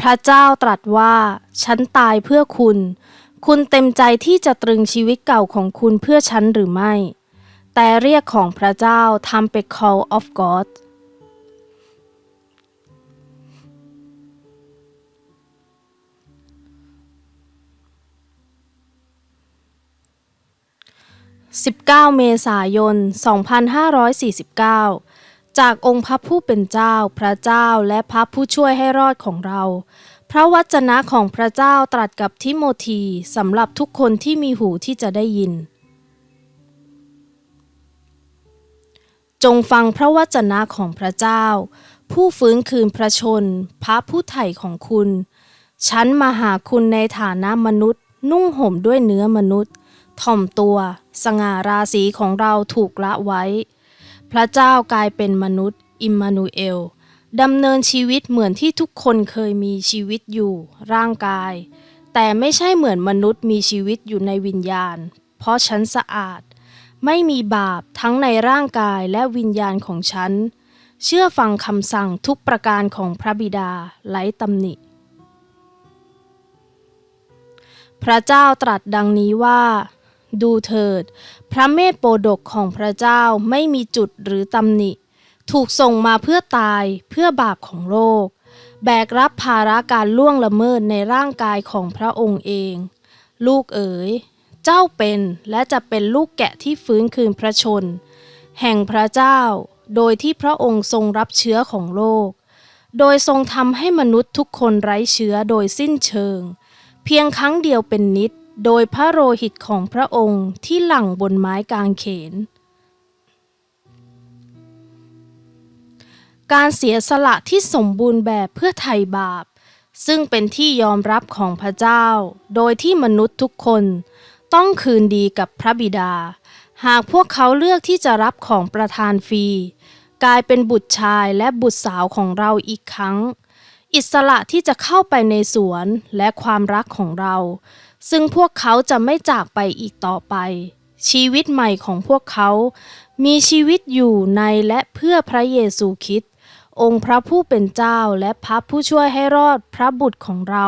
พระเจ้าตรัสว่า ฉันตายเพื่อคุณ คุณเต็มใจที่จะตรึงชีวิตเก่าของคุณเพื่อฉันหรือไม่ แต่เรียกของพระเจ้าทำเป็น call of God 19 เมษายน 2549 จากองค์พระผู้เป็นเจ้า พระเจ้าและพระผู้ช่วยให้รอดของเรา พระวจนะของพระเจ้าตรัสกับทิโมธีสำหรับทุกคนที่มีหูที่จะได้ยิน จงฟังพระวจนะของพระเจ้า ผู้ฟื้นคืนพระชน พระผู้ไถ่ของคุณ ฉันมาหาคุณในฐานะมนุษย์ นุ่งห่มด้วยเนื้อมนุษย์ ถ่อมตัว สง่าราศีของเราถูกละไว้ พระเจ้ากลายเป็นมนุษย์ อิมมานูเอลดำเนินชีวิตเหมือนที่ทุกคนเคยมีชีวิตอยู่ ร่างกาย แต่ไม่ใช่เหมือนมนุษย์มีชีวิตอยู่ในวิญญาณ เพราะฉันสะอาด ไม่มีบาปทั้งในร่างกายและวิญญาณของฉัน เชื่อฟังคำสั่งทุกประการของพระบิดาไร้ตำหนิ พระเจ้าตรัสดังนี้ว่า ดูเถิด พระเมธโปดกของพระเจ้าไม่มีจุดหรือตำหนิ ถูกส่งมาเพื่อตายเพื่อบาปของโลก แบกรับภาระการล่วงละเมิดในร่างกายของพระองค์เอง ลูกเอ๋ย เจ้าเป็นและจะเป็นลูกแกะที่ฟื้นคืนพระชน แห่งพระเจ้า โดยที่พระองค์ทรงรับเชื้อของโลก โดยทรงทำให้มนุษย์ทุกคนไร้เชื้อโดยสิ้นเชิง เพียงครั้งเดียวเป็นนิด โดยพระโลหิตของพระองค์ที่หลั่งบนไม้กางเขน การเสียสละที่สมบูรณ์แบบเพื่อไถ่บาป ซึ่งเป็นที่ยอมรับของพระเจ้า โดยที่มนุษย์ทุกคนต้องคืนดีกับพระบิดา หากพวกเขาเลือกที่จะรับของประทานฟรี กลายเป็นบุตรชายและบุตรสาวของเราอีกครั้ง อิสระที่จะเข้าไปในสวนและความรักของเรา ซึ่งพวกเขาจะไม่จากไปอีกต่อไป ชีวิตใหม่ของพวกเขา มีชีวิตอยู่ในและเพื่อพระเยซูคริสต์องค์พระผู้เป็นเจ้าและพระผู้ช่วยให้รอดพระบุตรของเรา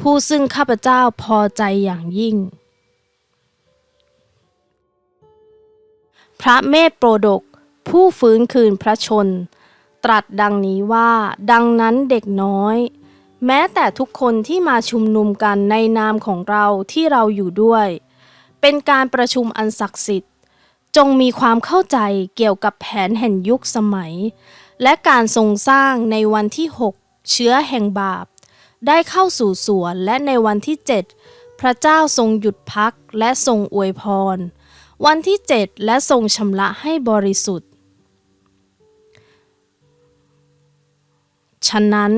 ผู้ซึ่งข้าพเจ้าพอใจอย่างยิ่ง พระเมธโปรดก ผู้ฟื้นคืนพระชน ตรัสดังนี้ว่า ดังนั้นเด็กน้อย แม้แต่ทุกคนที่มาชุมนุมกันในนามของเราที่เราอยู่ด้วย เป็นการประชุมอันศักดิ์สิทธิ์ จงมีความเข้าใจเกี่ยวกับแผนแห่งยุคสมัย และการทรงสร้างในวันที่ 6 เชื้อแห่งบาป ได้เข้าสู่สวนและในวันที่ 7 พระเจ้าทรงหยุดพักและทรงอวยพร วันที่ 7 และทรงชำระให้บริสุทธิ์ ฉะนั้น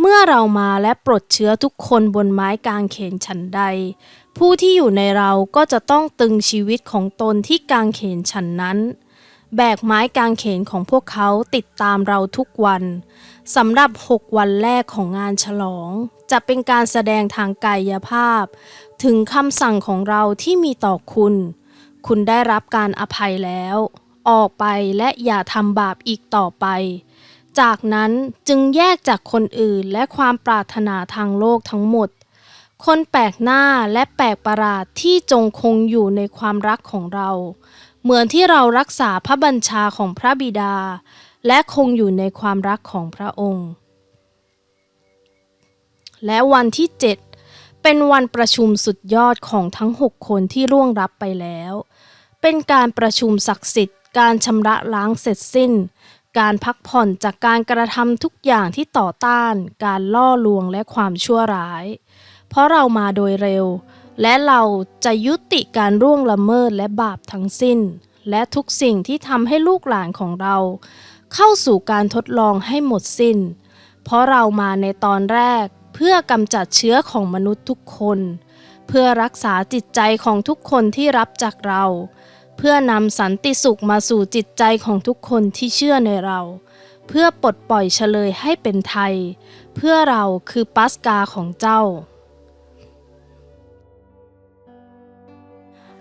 เมื่อเรามาและปลดเชื้อทุกคนบนไม้กางเขนฉันใด ผู้ที่อยู่ในเราก็จะต้องตึงชีวิตของตนที่กางเขนฉันนั้น แบกไม้กางเขนของพวกเขาติดตามเราทุกวันสำหรับ 6 วันแรกของงานฉลอง จะเป็นการแสดงทางกายภาพ ถึงคำสั่งของเราที่มีต่อคุณ คุณได้รับการอภัยแล้ว ออกไปและอย่าทำบาปอีกต่อไป จากนั้นจึงแยกจากคนอื่นและความปรารถนาทางโลกทั้งหมด คนแปลกหน้าและแปลกประหลาดที่จงคงอยู่ในความรักของเรา เหมือนที่เรารักษาพระบัญชาของพระบิดา และคงอยู่ในความรักของพระองค์ และวันที่ 7 เป็นวันประชุมสุดยอดของทั้ง 6 คนที่ร่วงรับไปแล้ว เป็นการประชุมศักดิ์สิทธิ์การชำระล้างเสร็จสิ้น การพักผ่อนจากการกระทำทุกอย่างที่ต่อต้าน การล่อลวงและความชั่วร้าย เพราะเรามาโดยเร็ว และเราจะยุติการร่วงละเมิดและบาปทั้งสิ้น และทุกสิ่งที่ทำให้ลูกหลานของเรา เข้าสู่การทดลองให้หมดสิ้น เพราะเรามาในตอนแรกเพื่อกำจัดเชื้อของมนุษย์ทุกคน เพื่อรักษาจิตใจของทุกคนที่รับจากเรา เพื่อนำสันติสุขมาสู่จิตใจของทุกคนที่เชื่อในเรา เพื่อปลดปล่อยเฉลยให้เป็นไทย เพื่อเราคือปัสกาของเจ้า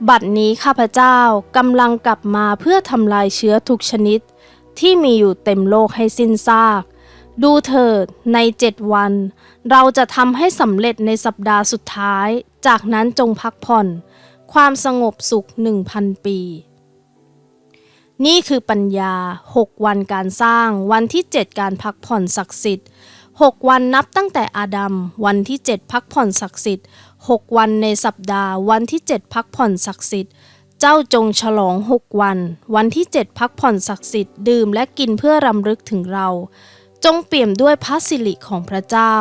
บัดนี้ข้าพเจ้ากำลังกลับมาเพื่อทำลายเชื้อทุกชนิด ที่มีอยู่เต็มโลกให้สิ้นซากดูเถิดในเจ็ดวัน เราจะทำให้สำเร็จในสัปดาห์สุดท้าย จากนั้นจงพักผ่อน ความสงบสุขหนึ่งพันปี นี่คือปัญญา 6 วันการสร้าง วันที่ 7 การพักผ่อนศักดิ์สิทธิ์ 6 วันนับตั้งแต่อาดัม วันที่ 7 พักผ่อนศักดิ์สิทธิ์ 6 วันในสัปดาห์ วันที่ 7 พักผ่อนศักดิ์สิทธิ์ เจ้าจงฉลอง 6 วัน วันที่ 7 พักผ่อนศักดิ์สิทธิ์ ดื่มและกินเพื่อรำลึกถึงเรา จงเปี่ยมด้วยพระสิริของพระเจ้า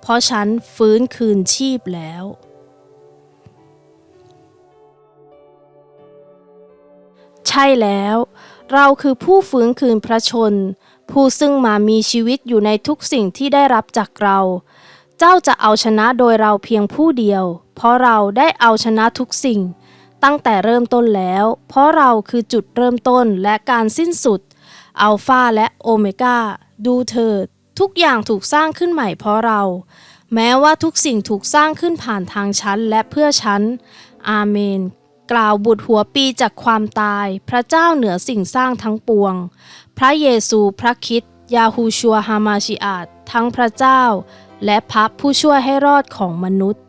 เพราะฉันฟื้นคืนชีพแล้ว ใช่แล้ว เราคือผู้ฟื้นคืนพระชน ผู้ซึ่งมามีชีวิตอยู่ในทุกสิ่งที่ได้รับจากเรา เจ้าจะเอาชนะโดยเราเพียงผู้เดียว เพราะเราได้เอาชนะทุกสิ่ง ตั้งแต่เริ่มต้นแล้ว เพราะเราคือจุดเริ่มต้นและการสิ้นสุด อัลฟาและโอเมกาดูเถิด ทุกอย่างถูกสร้างขึ้นใหม่เพราะเรา แม้ว่าทุกสิ่งถูกสร้างขึ้นผ่านทางฉันและเพื่อฉันอาเมน กล่าวบุตรหัวปีจากความตาย พระเจ้าเหนือสิ่งสร้างทั้งปวง พระเยซูพระคิดยาฮูชัวฮามาชิอาตทั้งพระเจ้า และพระผู้ช่วยให้รอดของมนุษย์